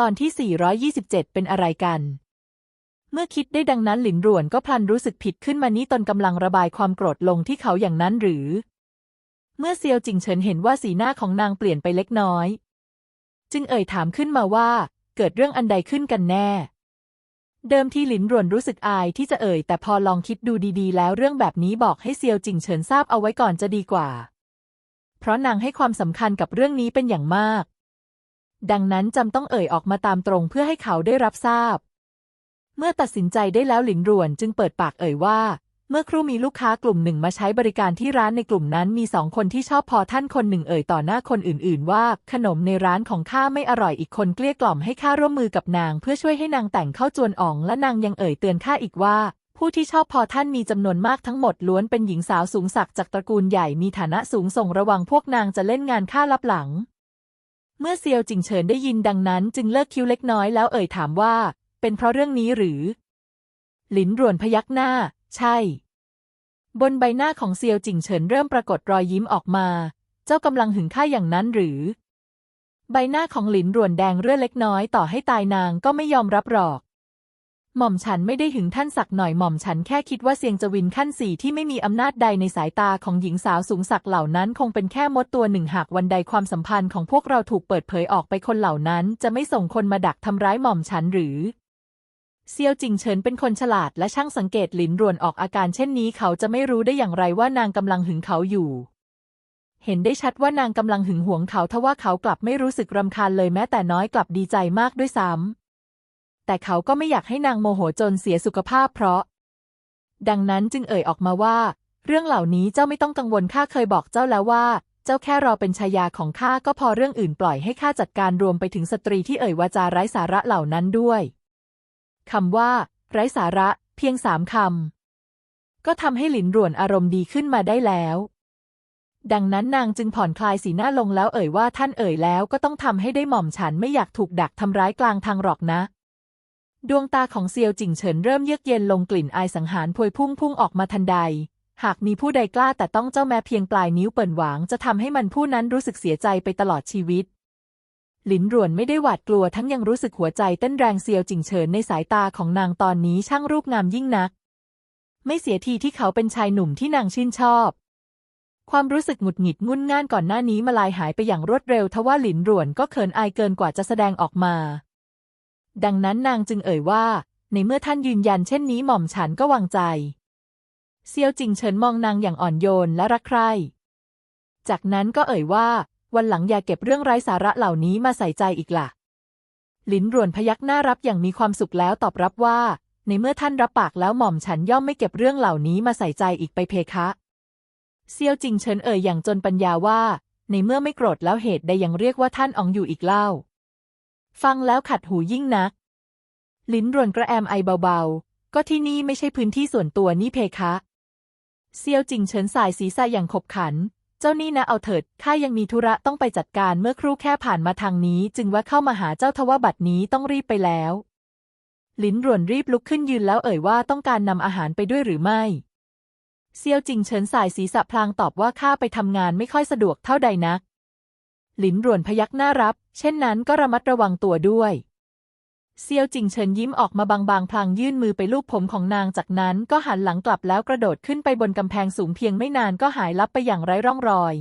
ตอนที่ 427 เป็นอะไรกัน เมื่อคิดได้ดังนั้นหลินหรวนก็พลันรู้สึกผิดขึ้นมานี้ตนกำลังระบายความโกรธลงที่เขาอย่างนั้นหรือ เมื่อเซียวจิงเฉินเห็นว่าสีหน้าของนางเปลี่ยนไปเล็กน้อย จึงเอ่ยถามขึ้นมาว่า เกิดเรื่องอันใดขึ้นกันแน่ เดิมทีหลินหรวนรู้สึกอายที่จะเอ่ย แต่พอลองคิดดูดีๆ แล้วเรื่องแบบนี้บอกให้เซียวจิงเฉินทราบเอาไว้ก่อนจะดีกว่า เพราะนางให้ความสำคัญกับเรื่องนี้เป็นอย่างมาก ดังนั้นจำต้องเอ่ยออกมาตามตรงเพื่อให้เขาได้รับทราบ เมื่อตัดสินใจได้แล้วหลินรวนจึงเปิดปากเอ่ยว่า เมื่อครู่มีลูกค้ากลุ่มหนึ่งมาใช้บริการที่ร้านในกลุ่มนั้นมีสองคนที่ชอบพอท่านคนหนึ่งเอ่ยต่อหน้าคนอื่น ๆ ว่า ขนมในร้านของข้าไม่อร่อยอีกคนเกลี้ยกล่อมให้ข้าร่วมมือกับนาง เพื่อช่วยให้นางแต่งเข้าจวนอ่องและนางยังเอ่ยเตือนข้าอีกว่าผู้ที่ชอบพอท่านมีจำนวนมากทั้งหมดล้วนเป็นหญิงสาวสูงศักดิ์จากตระกูลใหญ่มีฐานะสูงส่งระวังพวกนางจะเล่นงานข้าลับหลัง เมื่อเซียวจิงเฉินได้ยินดังนั้นจึงเลิกคิ้วเล็กน้อยแล้วเอ่ยถามว่า เป็นเพราะเรื่องนี้หรือ หลินรวนพยักหน้า ใช่ บนใบหน้าของเซียวจิงเฉินเริ่มปรากฏรอยยิ้มออกมา เจ้ากำลังหึงข้าอย่างนั้นหรือ ใบหน้าของหลินรวนแดงเรื่อเล็กน้อยต่อให้ตายนางก็ไม่ยอมรับหรอก หม่อมฉันไม่ได้หึงท่านสักหน่อยหม่อมฉันแค่คิดว่าเซียงจวินขั้นสี่ที่ไม่มีอำนาจใดในสายตาของหญิงสาวสูงศักเหล่านั้น คงเป็นแค่มดตัวหนึ่งหากวันใดความสัมพันธ์ของพวกเราถูกเปิดเผยออกไปคนเหล่านั้น จะไม่ส่งคนมาดักทำร้ายหม่อมฉันหรือเซียวจิงเฉินเป็นคนฉลาดและช่างสังเกตหลินรวนออกอาการเช่นนี้เขาจะไม่รู้ได้อย่างไรว่านางกำลังหึงเขาอยู่ เห็นได้ชัดว่านางกำลังหึงหวงเขาทว่าเขากลับไม่รู้สึกรำคาญเลยแม้แต่น้อยกลับดีใจมากด้วยซ้ำ แต่เขาก็ไม่อยากให้นางโมโหจนเสียสุขภาพเพราะ ดังนั้นจึงเอ่ยออกมาว่า เรื่องเหล่านี้เจ้าไม่ต้องกังวลข้าเคยบอกเจ้าแล้วว่า เจ้าแค่รอเป็นชายาของข้าก็พอเรื่องอื่นปล่อยให้ข้าจัดการรวมไปถึงสตรีที่เอ่ยวาจาไร้สาระเหล่านั้นด้วยคำว่า ไร้สาระเพียงสามคำก็ทำให้หลินหรวนอารมณ์ดีขึ้นมาได้แล้ว ดังนั้นนางจึงผ่อนคลายสีหน้าลงแล้วเอ่ยว่าท่านเอ่ยแล้วก็ต้องทำให้ได้หม่อมฉันไม่อยากถูกดักทำร้ายกลางทางหรอกนะ ดวงตาของเซียวจิงเฉินเริ่มเยือกเย็นลงกลิ่นอายสังหารพวยพุ่งพุ่งออกมาทันใด หากมีผู้ใดกล้าแต่ต้องเจ้าแม้เพียงปลายนิ้วเปิ่นหวางจะทำให้มันผู้นั้นรู้สึกเสียใจไปตลอดชีวิต หลินรวนไม่ได้หวาดกลัวทั้งยังรู้สึกหัวใจเต้นแรงเซียวจิงเฉินในสายตาของนางตอนนี้ช่างรูปงามยิ่งนัก ไม่เสียทีที่เขาเป็นชายหนุ่มที่นางชื่นชอบ ความรู้สึกหงุดหงิดงุนง่านก่อนหน้านี้มาลายหายไปอย่างรวดเร็วทว่าหลินรวนก็เขินอายเกินกว่าจะแสดงออกมา ดังนั้นนางจึงเอ่ยว่า ในเมื่อท่านยืนยันเช่นนี้หม่อมฉันก็วางใจ เซียวจิงเฉินมองนางอย่างอ่อนโยนและรักใคร่ จากนั้นก็เอ่ยว่า วันหลังอย่าเก็บเรื่องไร้สาระเหล่านี้มาใส่ใจอีกล่ะ หลินรวนพยักหน้ารับอย่างมีความสุขแล้วตอบรับว่า ในเมื่อท่านรับปากแล้วหม่อมฉันย่อมไม่เก็บเรื่องเหล่านี้มาใส่ใจอีกไปเพคะ เซียวจิงเฉินเอ่ยอย่างจนปัญญาว่า ในเมื่อไม่โกรธแล้วเหตุใดยังเรียกว่าท่านอองอยู่อีกเล่า ฟังแล้วขัดหูยิ่งนัก ลิ้นรนกระแอมไอเบาๆ ก็ที่นี่ไม่ใช่พื้นที่ส่วนตัวนี่เพคะเซียวจิงเฉินสายศีรษะอย่างขบขัน เจ้านี่นะเอาเถิด ข้ายังมีธุระต้องไปจัดการเมื่อครู่แค่ผ่านมาทางนี้ จึงแวะเข้ามาหาเจ้าทว่าบัดนี้ต้องรีบไปแล้ว ลิ้นรวนรีบลุกขึ้นยืนแล้วเอ่ยว่าต้องการนำอาหารไปด้วยหรือไม่ เซียวจิงเฉินสายศีรษะพลางตอบว่าข้าไปทำงานไม่ค่อยสะดวกเท่าใดนัก หลินรวนพยักหน้ารับ เช่นนั้นก็ระมัดระวังตัวด้วยเซียวจิงเฉินยิ้มออกมาบางๆ พลางยื่นมือไปลูบผมของนางจากนั้นก็หันหลังกลับแล้วกระโดดขึ้นไปบนกำแพงสูงเพียงไม่นานก็หายลับไปอย่างไร้ร่องรอย